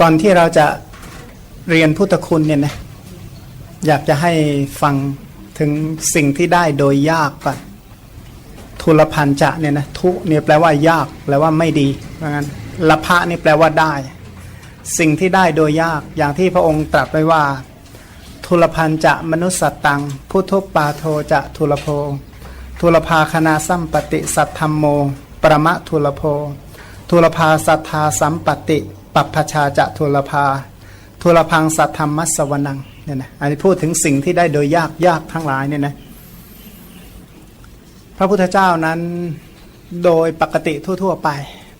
ก่อนที่เราจะเรียนพุทธคุณเนี่ยนะอยากจะให้ฟังถึงสิ่งที่ได้โดยยากก่อนทุลพันจะเนี่ยนะทุเนี่ยแปลว่ายาก แปลว่าไม่ดีเพราะงั้นละพะนี่แปลว่าได้ สิ่งที่ได้โดยยากอย่างที่พระองค์ตรัสไว้ว่า ทุลพันจะมนุสสตังพุทธปาโทจะทุลโพทุลภาคณาสัมปติสัทธรรมโม ประมะทุลโพทุลภาสัทธาสัมปติ ปัปพชาจะทุลภาทุลพังสัทธรรมมัสวนังเนี่ยนะอันนี้พูดถึงสิ่งที่ได้โดยยากยากทั้งหลายเนี่ยนะพระพุทธเจ้านั้นโดยปกติทั่ว ๆ ไป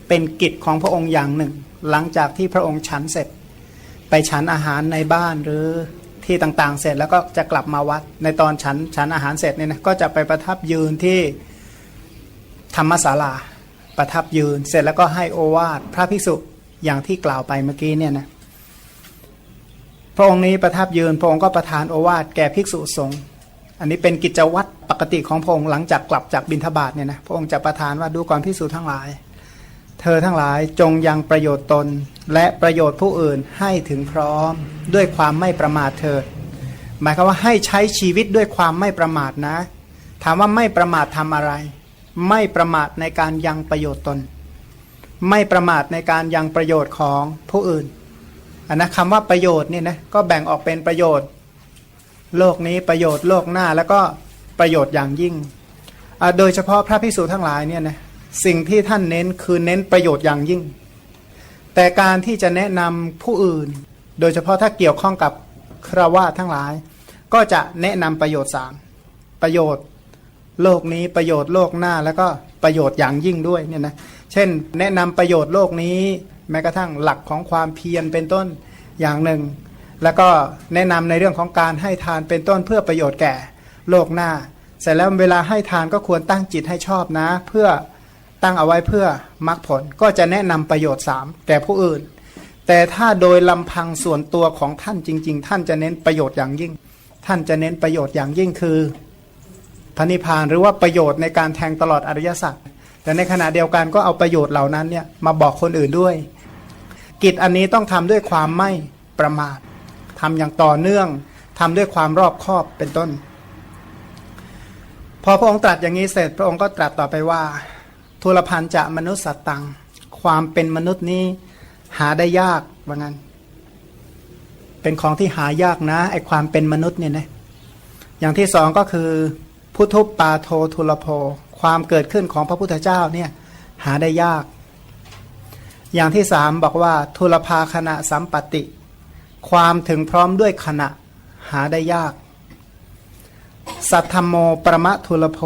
เป็นกิจของพระองค์อย่างหนึ่ง หลังจากที่พระองค์ฉันเสร็จ ไปฉันอาหารในบ้านหรือที่ต่างๆ เสร็จแล้วก็จะกลับมาวัดในตอนฉันฉันอาหารเสร็จเนี่ยนะก็จะไปประทับยืนที่ธรรมศาลาประทับยืนเสร็จแล้วก็ให้โอวาทพระภิกษุ อย่างที่กล่าวไปเมื่อกี้เนี่ยนะพระองค์นี้ประทับยืนพระองค์ก็ประทานโอวาทแก่ภิกษุสงฆ์อันนี้เป็นกิจวัตรปกติของพระองค์หลังจากกลับจากบิณฑบาตเนี่ยนะพระองค์จะประทานว่าดูก่อนภิกษุทั้งหลาย เธอทั้งหลายจงยังประโยชน์ตนและประโยชน์ผู้อื่นให้ถึงพร้อมด้วยความไม่ประมาทเถิดหมายความว่าให้ใช้ชีวิตด้วยความไม่ประมาทนะ ถามว่าไม่ประมาททำอะไร ไม่ประมาทในการยังประโยชน์ตน ไม่ประมาทในการยังประโยชน์ของผู้อื่นอันนะคำว่าประโยชน์เนี่ยนะก็แบ่งออกเป็นประโยชน์ โลกนี้ประโยชน์โลกหน้าแล้วก็ประโยชน์อย่างยิ่ง โดยเฉพาะพระพิสูจทั้งหลายเนี่ยนะสิ่งที่ท่านเน้นคือเน้นประโยชน์อย่างยิ่ง แต่การที่จะแนะนำผู้อื่น โดยเฉพาะถ้าเกี่ยวข้องกับคราวาทั้งหลาย ก็จะแนะนำประโยชน์สามประโยชน์ โลกนี้ประโยชน์โลกหน้าแล้วก็ประโยชน์อย่างยิ่งด้วยเนี่ยนะ เช่น แนะนำประโยชน์โลกนี้ แม้กระทั่งหลักของความเพียรเป็นต้นอย่างหนึ่ง แล้วก็แนะนำในเรื่องของการให้ทานเป็นต้นเพื่อประโยชน์แก่โลกหน้า เสร็จแล้วเวลาให้ทานก็ควรตั้งจิตให้ชอบนะ เพื่อตั้งเอาไว้เพื่อมรรคผลก็จะแนะนำประโยชน์สามแก่ผู้อื่น แต่ถ้าโดยลำพังส่วนตัวของท่านจริง ๆ ท่านจะเน้นประโยชน์อย่างยิ่ง ท่านจะเน้นประโยชน์อย่างยิ่งคือพระนิพพานหรือว่าประโยชน์ในการแทงตลอดอริยสัจ แต่ในขณะเดียวกันก็เอาประโยชน์เหล่านั้นเนี่ยมาบอกคนอื่นด้วย กิจอันนี้ต้องทำด้วยความไม่ประมาททำอย่างต่อเนื่องทำด้วยความรอบคอบเป็นต้น พอพระองค์ตรัสอย่างนี้เสร็จ พระองค์ก็ตรัสต่อไปว่าทุลพันจะมนุษย์สัตตัง ความเป็นมนุษย์นี้หาได้ยากว่างั้น เป็นของที่หายากนะไอความเป็นมนุษย์เนี่ยนะอย่างที่สองก็คือพุทธุปาโททุลโพ ความเกิดขึ้นของพระพุทธเจ้าเนี่ยหาได้ยาก อย่างที่สามบอกว่าทุลภาขณะสัมปติ ความถึงพร้อมด้วยขณะหาได้ยาก สัทธรรมโมประมะทุลโพ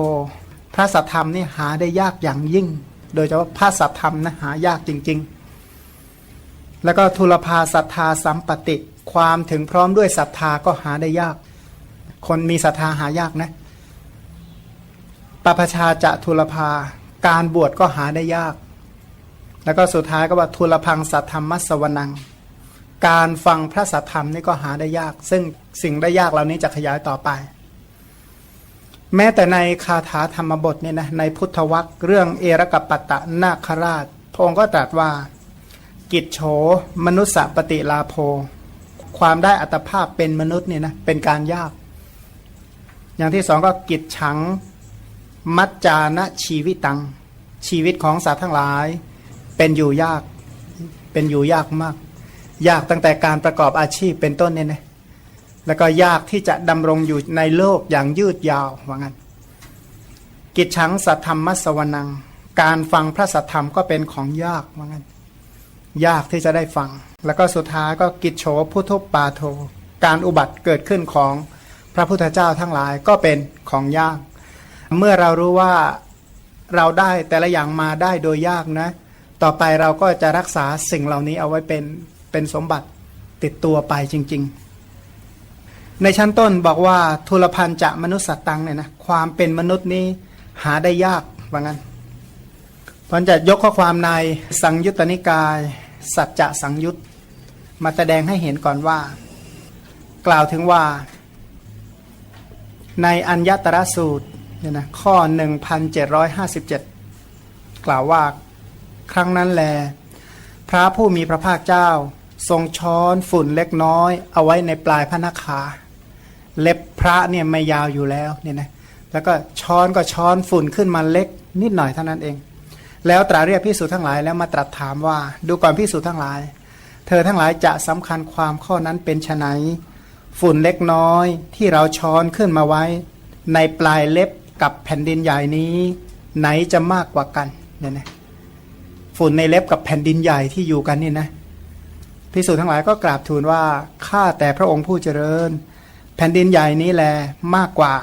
พระสัทธรรมนี่หาได้ยากอย่างยิ่ง โดยเฉพาะพระสัทธรรมนะหายากจริง ๆ แล้วก็ทุลภาศรัทธาสัมปติ ความถึงพร้อมด้วยศรัทธาก็หาได้ยาก คนมีศรัทธาหายากนะ ปปชาจะทุลภา การบวชก็หาได้ยาก แล้วก็สุดท้ายก็ว่าทุลพังสัทธรรมมัสวนัง การฟังพระสัทธรรมนี่ก็หาได้ยาก ซึ่งสิ่งได้ยากเหล่านี้จะขยายต่อไป แม้แต่ในคาถาธรรมบทเนี่ยนะในพุทธวัคเรื่องเอรกปัตตะนาคราชพงก็ตรัสว่า กิจโฉมนุสสปฏิลาโภความได้อัตภาพเป็นมนุษย์เนี่ยนะเป็นการยาก อย่างที่สองก็กิจฉัง มัจจานะชีวิตตัง ชีวิตของสัตว์ทั้งหลาย เป็นอยู่ยาก เป็นอยู่ยากมาก ยากตั้งแต่การประกอบอาชีพเป็นต้นเนี่ยนะแล้วก็ยากที่จะดำรงอยู่ในโลกอย่างยืดยาวว่างั้น กิจฉังสัทธรรมมัสวนัง การฟังพระสัทธรรมก็เป็นของยากว่างั้น ยากที่จะได้ฟัง แล้วก็สุดท้ายก็กิจโฉพุทธปาโท การอุบัติเกิดขึ้นของพระพุทธเจ้าทั้งหลายก็เป็นของยาก เมื่อเรารู้ว่าเราได้แต่ละอย่างมาได้โดยยากนะ ต่อไปเราก็จะรักษาสิ่งเหล่านี้เอาไว้เป็นเป็นสมบัติติดตัวไปจริง ๆ ในชั้นต้นบอกว่าทุลพันจะมนุษย์สัตตังเนี่ยนะความเป็นมนุษย์นี้หาได้ยากว่างั้นพอนจะยกข้อความในสังยุตตนิกาย สัจจะสังยุตมาแสดงให้เห็นก่อนว่า กล่าวถึงว่า ในอัญญตรสูตร เนี่ยนะข้อ 1757 กล่าวว่าครั้งนั้นแล พระผู้มีพระภาคเจ้า ทรงช้อนฝุ่นเล็กน้อย เอาไว้ในปลายพระนขาเล็บพระเนี่ยไม่ยาวอยู่แล้วเนี่ยนะแล้วก็ช้อนก็ช้อนฝุ่นขึ้นมาเล็กนิดหน่อยเท่านั้นเอง แล้วตรัสเรียกพิสูจทั้งหลายแล้วมาตรัสถามว่า ดูก่อนพิสูจทั้งหลาย เธอทั้งหลายจะสำคัญความข้อนั้นเป็นไนฝุ่นเล็กน้อยที่เราช้อนขึ้นมาไว้ ในปลายเล็บ กับแผ่นดินใหญ่นี้ ไหนจะมากกว่ากันเนี่ยนะฝุ่นในเล็บกับแผ่นดินใหญ่ที่อยู่กันนี่นะพิสูจน์ทั้งหลายก็กราบทูลว่าข้าแต่พระองค์ผู้เจริญ แผ่นดินใหญ่นี้แลมากกว่า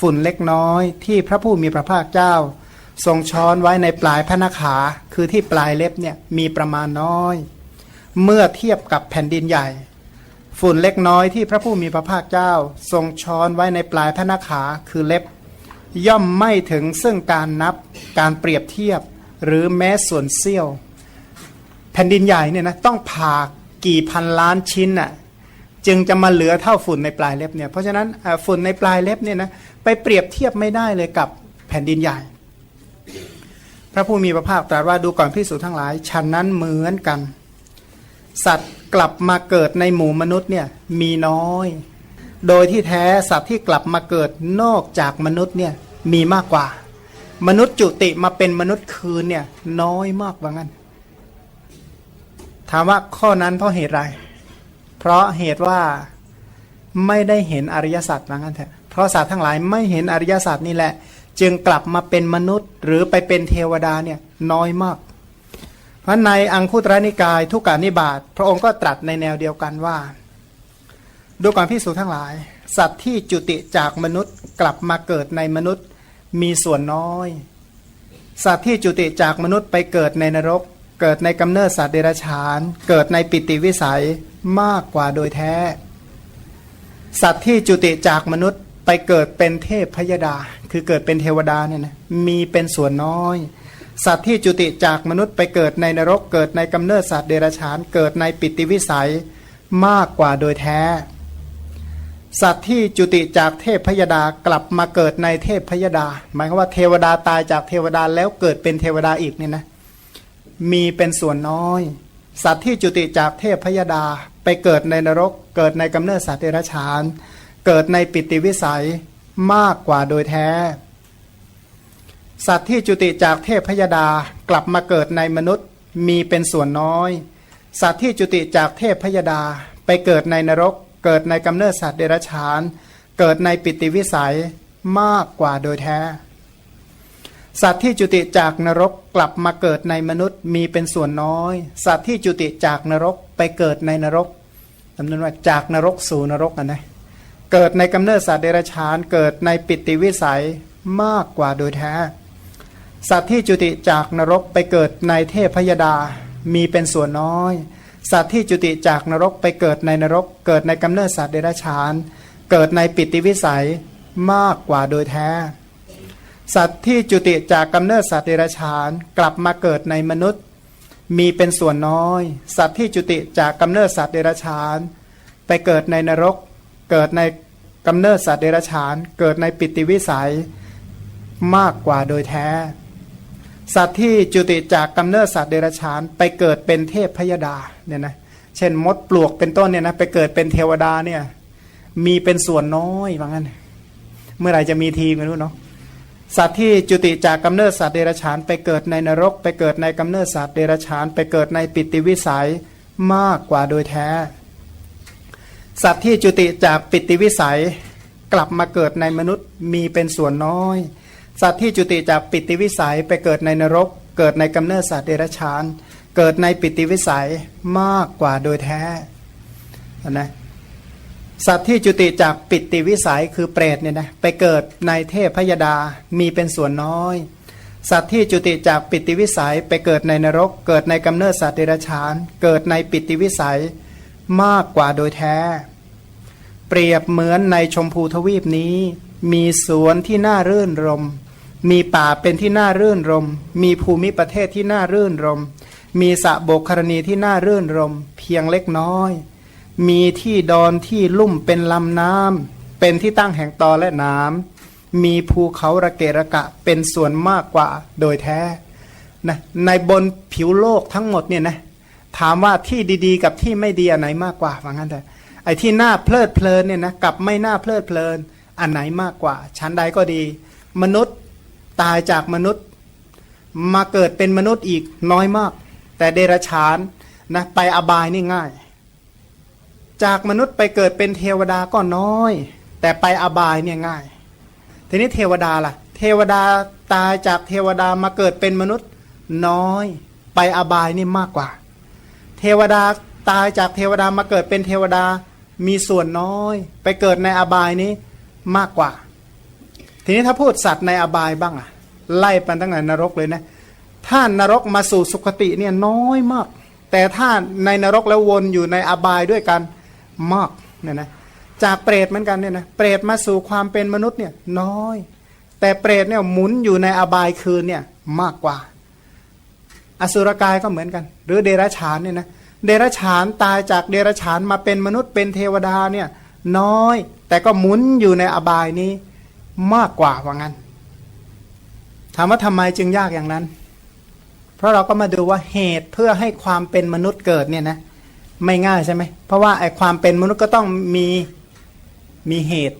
ฝุ่นเล็กน้อย ที่พระผู้มีพระภาคเจ้า ทรงช้อนไว้ในปลายพระนาขา คือที่ปลายเล็บเนี่ยมีประมาณน้อย เมื่อเทียบกับแผ่นดินใหญ่ ฝุ่นเล็กน้อยที่พระผู้มีพระภาคเจ้า ทรงช้อนไว้ในปลายพระนาขาคือเล็บ ย่อมไม่ถึงซึ่งการนับการเปรียบเทียบหรือแม้ส่วนเสี้ยว แผ่นดินใหญ่เนี่ยนะต้องผ่ากี่พันล้านชิ้นน่ะจึงจะมาเหลือเท่าฝุ่นในปลายเล็บเนี่ยเพราะฉะนั้นฝุ่นในปลายเล็บเนี่ยนะไปเปรียบเทียบไม่ได้เลยกับแผ่นดินใหญ่ พระผู้มีพระภาคตรัสว่าดูก่อนพิสูจน์ทั้งหลายฉันนั้นเหมือนกัน สัตว์กลับมาเกิดในหมู่มนุษย์เนี่ยมีน้อย โดยที่แท้สัตว์ที่กลับมาเกิดนอกจากมนุษย์เนี่ยมีมากกว่า มนุษย์จุติมาเป็นมนุษย์คืนเนี่ยน้อยมากว่างั้น ถามว่าข้อนั้นเพราะเหตุไร เพราะเหตุว่าไม่ได้เห็นอริยสัจว่างั้นเถอะเพราะสัตว์ทั้งหลายไม่เห็นอริยสัจนี่แหละ จึงกลับมาเป็นมนุษย์ หรือไปเป็นเทวดาเนี่ยน้อยมาก เพราะในอังคุตรนิกายทุกการนิบาตพระองค์ก็ตรัสในแนวเดียวกันว่า ดูก่อนพิสูจทั้งหลาย สัตว์ที่จุติจากมนุษย์กลับมาเกิดในมนุษย์มีส่วนน้อย สัตว์ที่จุติจากมนุษย์ไปเกิดในนรก เกิดในกำเนิดสัตว์เดรัจฉาน เกิดในปิติวิสัยมากกว่าโดยแท้ สัตว์ที่จุติจากมนุษย์ไปเกิดเป็นเทพพยดา คือเกิดเป็นเทวดาเนี่ยนะมีเป็นส่วนน้อย สัตว์ที่จุติจากมนุษย์ไปเกิดในนรก เกิดในกำเนิดสัตว์เดรัจฉาน เกิดในปิติวิสัยมากกว่าโดยแท้ สัตว์ที่จุติจากเทพพยดากลับมาเกิดในเทพพยดา หมายความว่าเทวดาตายจากเทวดาแล้วเกิดเป็นเทวดาอีกเนี่ยนะมีเป็นส่วนน้อย สัตว์ที่จุติจากเทพพยดาไปเกิดในนรก เกิดในกำเนิดสัตว์เดรัจฉาน เกิดในปิติวิสัยมากกว่าโดยแท้ สัตว์ที่จุติจากเทพพยดากลับมาเกิดในมนุษย์มีเป็นส่วนน้อย สัตว์ที่จุติจากเทพพยดาไปเกิดในนรก เกิดในกำเนิดสัตว์เดรัจฉาน เกิดในปิติวิสัยมากกว่าโดยแท้ สัตว์ที่จุติจากนรกกลับมาเกิดในมนุษย์มีเป็นส่วนน้อย สัตว์ที่จุติจากนรกไปเกิดในนรกจำนวนว่าจากนรกสู่นรกนะเกิดในกำเนิดสัตว์เดรัจฉาน เกิดในปิติวิสัยมากกว่าโดยแท้ สัตว์ที่จุติจากนรกไปเกิดในเทพพยดามีเป็นส่วนน้อย สัตว์ที่จุติจากนรกไปเกิดในนรก เกิดในกำเนิดสัตว์เดรัจฉาน เกิดในปิติวิสัยมากกว่าโดยแท้ สัตว์ที่จุติจากกำเนิดสัตว์เดรัจฉาน กลับมาเกิดในมนุษย์ มีเป็นส่วนน้อย สัตว์ที่จุติจากกำเนิดสัตว์เดรัจฉาน ไปเกิดในนรก เกิดในกำเนิดสัตว์เดรัจฉาน เกิดในปิติวิสัยมากกว่าโดยแท้ สัตว์ที่จุติจากกำเนิดสัตว์เดรัจฉานไปเกิดเป็นเทพพยดาเนี่ยนะเช่นมดปลวกเป็นต้นเนี่ยนะไปเกิดเป็นเทวดาเนี่ยมีเป็นส่วนน้อยว่างั้น เมื่อไหร่จะมีทีไม่รู้เนาะสัตว์ที่จุติจากกำเนิดสัตว์เดรัจฉาน ไปเกิดในนรก ไปเกิดในกำเนิดสัตว์เดรัจฉาน ไปเกิดในปิติวิสัยมากกว่าโดยแท้ สัตว์ที่จุติจากปิติวิสัยกลับมาเกิดในมนุษย์มีเป็นส่วนน้อย สัตว์ที่จุติจากปิติวิสัยไปเกิดในนรก เกิดในกำเนิดสัตว์เดรัจฉาน เกิดในปิติวิสัยมากกว่าโดยแท้นะสัตว์ที่จุติจากปิติวิสัยคือเปรตเนี่ยนะไปเกิดในเทพพยดามีเป็นส่วนน้อย สัตว์ที่จุติจากปิติวิสัยไปเกิดในนรก เกิดในกำเนิดสัตว์เดรัจฉาน เกิดในปิติวิสัยมากกว่าโดยแท้ เปรียบเหมือนในชมพูทวีปนี้ มีสวนที่น่ารื่นรม มีป่าเป็นที่น่ารื่นรม มีภูมิประเทศที่น่ารื่นรม มีสะโบกครณีที่น่ารื่นรม เพียงเล็กน้อย มีที่ดอนที่ลุ่มเป็นลำน้ำเป็นที่ตั้งแห่งตอและน้ำมีภูเขาระเกะระกะเป็นส่วนมากกว่าโดยแท้นะในบนผิวโลกทั้งหมดเนี่ยนะถามว่าที่ดีๆ กับที่ไม่ดีอันไหนมากกว่าว่างั้นแต่ไอ้ที่น่าเพลิดเพลินเนี่ยนะกับไม่น่าเพลิดเพลิน อันไหนมากกว่าชั้นใดก็ดี มนุษย์ ตายจากมนุษย์ มาเกิดเป็นมนุษย์อีกน้อยมาก แต่เดรัจฉานนะไปอบายนี่ง่าย จากมนุษย์ไปเกิดเป็นเทวดาก็น้อย แต่ไปอบายเนี่ยง่าย ทีนี้เทวดาล่ะ เทวดาตายจากเทวดามาเกิดเป็นมนุษย์น้อย ไปอบายนี่มากกว่า เทวดาตายจากเทวดามาเกิดเป็นเทวดามีส่วนน้อย ไปเกิดในอบายนี้มากกว่า ทีนี้ถ้าพูดสัตว์ในอบายบ้างอะไล่ไปตั้งแต่นรกเลยนะถ้านรกมาสู่สุคติเนี่ยน้อยมาก แต่ถ้าในนรกแล้ววนอยู่ในอบายด้วยกันมากเนี่ยนะจากเปรตเหมือนกันเนี่ยนะเปรตมาสู่ความเป็นมนุษย์เนี่ยน้อย แต่เปรตเนี่ยหมุนอยู่ในอบายคืนเนี่ยมากกว่า อสุรกายก็เหมือนกัน หรือเดรัจฉานเนี่ยนะเดรัจฉานตายจากเดรัจฉานมาเป็นมนุษย์เป็นเทวดาเนี่ยน้อย แต่ก็หมุนอยู่ในอบายนี้ มากกว่าว่างั้น ถามว่าทำไมจึงยากอย่างนั้น เพราะเราก็มาดูว่าเหตุเพื่อให้ความเป็นมนุษย์เกิดเนี่ยนะไม่ง่ายใช่ไหมเพราะว่าไอ้ความเป็นมนุษย์ก็ต้องมีมีเหตุ